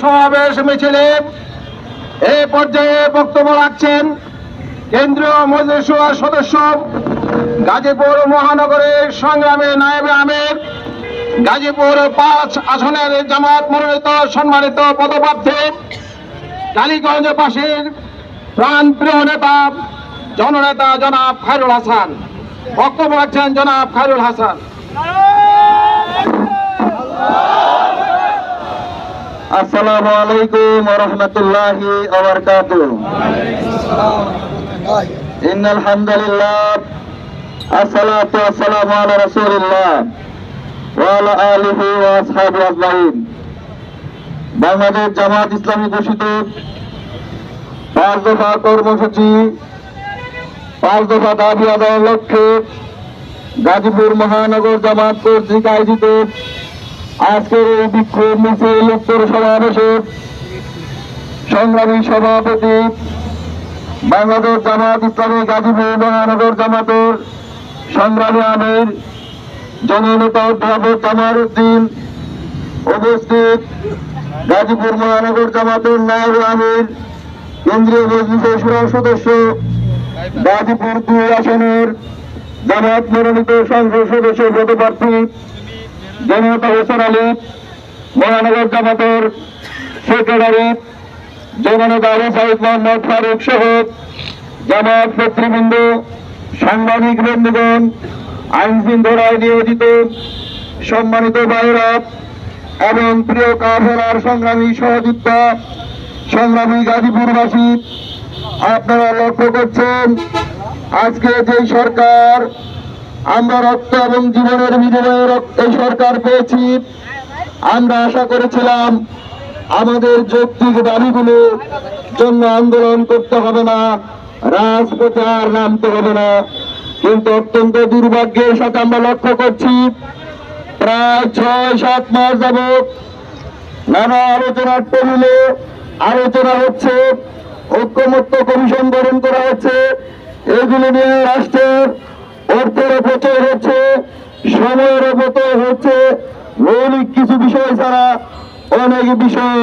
সমাবেশ মিছিলে এ পর্যায়ে বক্তব্য রাখছেন কেন্দ্রীয় মন্ত্রিসভা সদস্য গাজীপুর মহানগরের সংগ্রামে নায়েব আমির। গাজীপুর পাঁচ আসনের জামাত মনোনীত সম্মানিত পদপ্রার্থী। কালীগঞ্জ পাশের প্রাণ প্রিয় নেতা, জননেতা জনাব খায়রুল হাসান। বক্তব্য রাখছেন জনাব খায়রুল হাসান। আসসালামু আলাইকুম রহমতুল্লাহি ইন্নাল হামদুলিল্লাহ, আসসালাতু ওয়াসসালামু আলা রাসূলিল্লাহ ওয়া আলা আলিহি ওয়া আজমাইন। বাংলাদেশ জামাত ইসলামী ঘোষিত পাঁচ দফা কর্মসূচি, পাঁচ দফা দাবি আদায়ের লক্ষ্যে গাজীপুর মহানগর জামাত কর্তৃক আয়োজিত আজকের এই বিক্ষোভ মিছিল সমাবেশে সংগ্রামী সভাপতি বাংলাদেশ জামাত ইসলামী গাজীপুর মহানগর জামাতের সংগ্রামী আমির জননেতা অধ্যাপক জামার উদ্দিন উপস্থিত গাজীপুর মহানগর জামাতের নায়ক আমির, কেন্দ্রীয় মজলিসের সুরা সদস্য গাজীপুর দুই আসনের জামাত মনোনীত সংসদ সদস্য পদপ্রার্থী জনতা হোসেন আলী, মহানগর জামাতের সেক্রেটারি জননেতা আবু সাইদ মোহাম্মদ ফারুক সহ জামাত নেতৃবৃন্দ, সাংবাদিক বন্ধুগণ আইন শৃঙ্খলায় নিয়োজিত সম্মানিত ভাইরা এবং প্রিয় কাফেলার সংগ্রামী সহযোদ্ধা, সংগ্রামী গাজীপুরবাসী, আপনারা লক্ষ্য করছেন, আজকে যে সরকার আমরা রক্ত এবং জীবনের বিনিময়ে রক্ত- সরকার পেয়েছি। আমরা আশা করেছিলাম আমাদের যৌক্তিক দাবিগুলো জন্য আন্দোলন করতে হবে না, রাজপথে আর নামতে হবে না। কিন্তু অত্যন্ত দুর্ভাগ্যের সাথে আমরা লক্ষ্য করছি, প্রায় ছয়, সাত মাস যাবত নানা আলোচনার টেবিলে আলোচনা হচ্ছে, ঐক্যমত্য কমিশন গঠন করা হচ্ছে। এগুলো নিয়ে রাষ্ট্রের অর্থের অপচয় হচ্ছে, সময়ের অপচয় হচ্ছে। মৌলিক কিছু বিষয় ছাড়া অনেক বিষয়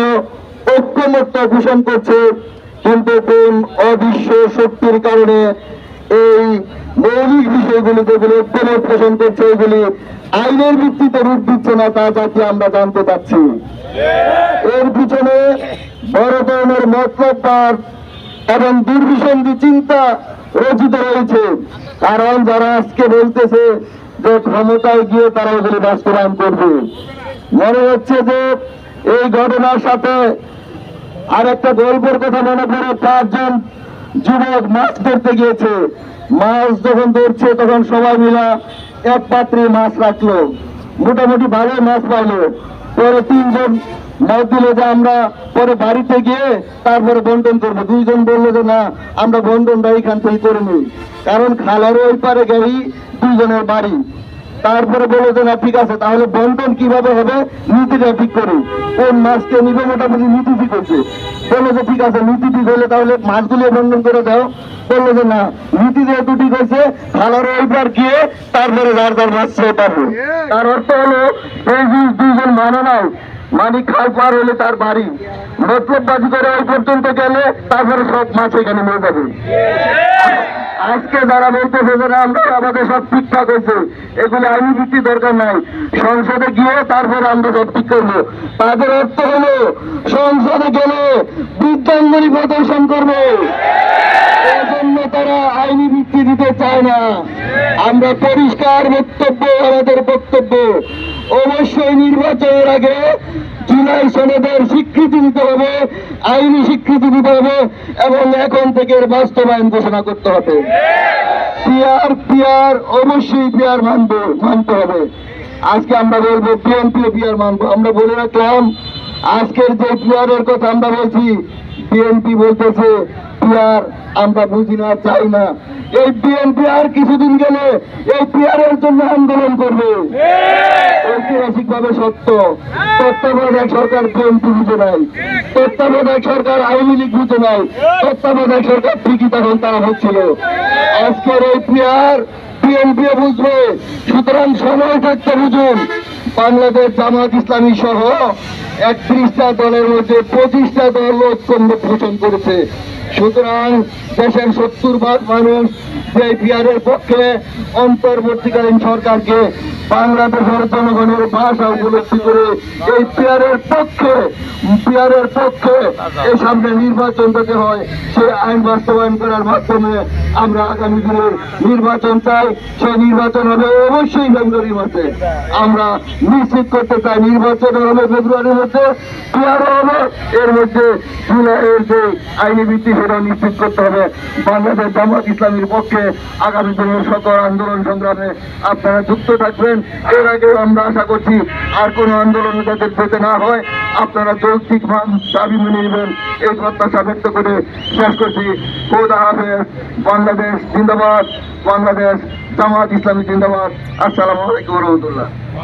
ঐক্যমত্য ঘোষণ করছে, কিন্তু কোন অদৃশ্য শক্তির কারণে এই মৌলিক বিষয়গুলিতে যেগুলি ঐক্যমত পোষণ করছে, এগুলি আইনের ভিত্তিতে রূপ দিচ্ছে না, তা যাতে আমরা জানতে পারছি এর পিছনে বড় ধরনের মতলববাদ এবং দুর্বিসন্ধি চিন্তা রচিত রয়েছে। কারণ যারা আজকে বলতেছে যে ক্ষমতায় গিয়ে তারা এগুলি বাস্তবায়ন করবে। মনে হচ্ছে যে এই ঘটনার সাথে আর একটা গল্পের কথা মনে পড়ে, পাঁচজন যুবক মাছ ধরতে গিয়েছে। মাছ যখন ধরছে, তখন সবাই মিলা এক পাত্রে মাছ রাখল। মোটামুটি ভালো মাছ পাইলো। পরে তিনজন মত দিল যে আমরা পরে বাড়িতে গিয়ে তারপরে বন্টন করব। দুইজন বলল যে না আমরা বন্টনটা এখান থেকে করে নিই। কারণ খালার ওই পারে গাড়ি দুইজনের বাড়ি। তারপরে বলে যে না ঠিক আছে তাহলে বন্টন কীভাবে হবে? নীতিটা ঠিক করি। কোন মাছকে নিবে মোটামুটি নীতি ঠিক হচ্ছে। বলল যে ঠিক আছে নীতি ঠিক হলে তাহলে মাছগুলো বন্টন করে দাও। বলল যে না নীতি যেহেতু ঠিক হয়েছে খালার ওইবার গিয়ে তারপরে যার যার মাছ ছেড়ে পারব। তার অর্থ হলো এই দুইজন মানে নাই মানিক খাল পার হলে তার বাড়ি। মতলব বাজি করে ওই পর্যন্ত গেলে তারপরে সব মাছ এখানে নিয়ে যাবে। আজকে যারা বলতেছে যে আমরা আমাদের সব ঠিকঠাক হয়েছে। এগুলো আইনি ভিত্তি দরকার নাই। সংসদে গিয়ে তারপরে আমরা সব ঠিক করব। তাদের অর্থ হলো, সংসদে গেলে বিদ্যাঙ্গনী প্রদর্শন করব। এজন্য তারা আইনি ভিত্তি দিতে চায় না। আমরা পরিষ্কার বক্তব্য, আমাদের বক্তব্য। অবশ্যই নির্বাচনের আগে জুলাই সনদের স্বীকৃতি দিতে হবে, আইনি স্বীকৃতি দিতে হবে এবং এখন থেকে এর বাস্তবায়ন ঘোষণা করতে হবে। পিয়ার পিয়ার, অবশ্যই পিয়ার মানবো, মানতে হবে। আজকে আমরা বলব বিএনপি পিয়ার মানবো। আমরা বলে রাখলাম, আজকের যে পিয়ারের কথা আমরা বলছি, বিএনপি বলতেছে, পিয়ার আমরা বুঝি না, চাই না। এই বিএনপি আর কিছুদিন গেলে এই পিয়ারের জন্য আন্দোলন করবে। ঐতিহাসিক ভাবে সত্য। তত্ত্বাবধায়ক সরকার বিএনপি বুঝে নাই। তত্ত্বাবধায়ক সরকার আওয়ামী লীগ বুঝে নাই। তত্ত্বাবধায়ক সরকার ঠিকই তখন তারা হচ্ছিল। আজকের এই পিয়ার বিএনপি বুঝবে। সুতরাং সময় থাকতে বুঝুন বাংলাদেশ জামাত ইসলামী সহ একত্রিশটা দলের মধ্যে পঁচিশটা দল ঐক্যন্য পোষণ করেছে। সুতরাং দেশের সত্তর ভাগ মানুষ যে বিহারের পক্ষে অন্তর্বর্তীকালীন সরকারকে বাংলাদেশের জনগণের ভাষা উপলব্ধি করে এই পিয়ারের পক্ষে পিয়ারের পক্ষে এই সামনে নির্বাচন যাতে হয়, সেই আইন বাস্তবায়ন করার মাধ্যমে আমরা আগামী দিনের নির্বাচন চাই। সেই নির্বাচন হবে অবশ্যই ফেব্রুয়ারির মধ্যে। আমরা নিশ্চিত করতে চাই নির্বাচন হবে ফেব্রুয়ারির মধ্যে, পিয়ারও হবে, এর মধ্যে জুলাইয়ের যে আইনি ভিত্তি সেটা নিশ্চিত করতে হবে। বাংলাদেশ জামাত ইসলামের পক্ষে আগামী দিনের সকল আন্দোলন সংগ্রামে আপনারা যুক্ত থাকবেন। এর আগে আমরা আশা করছি আর কোনো আন্দোলন যাতে পেতে না হয়, আপনারা যৌক্তিক দাবি মেনে নেবেন। এই প্রত্যাশা ব্যক্ত করে শেষ করছি। খোদা হাফেজ। বাংলাদেশ জিন্দাবাদ। বাংলাদেশ জামাত ইসলামী জিন্দাবাদ। আসসালামু আলাইকুম রহমতুল্লাহ।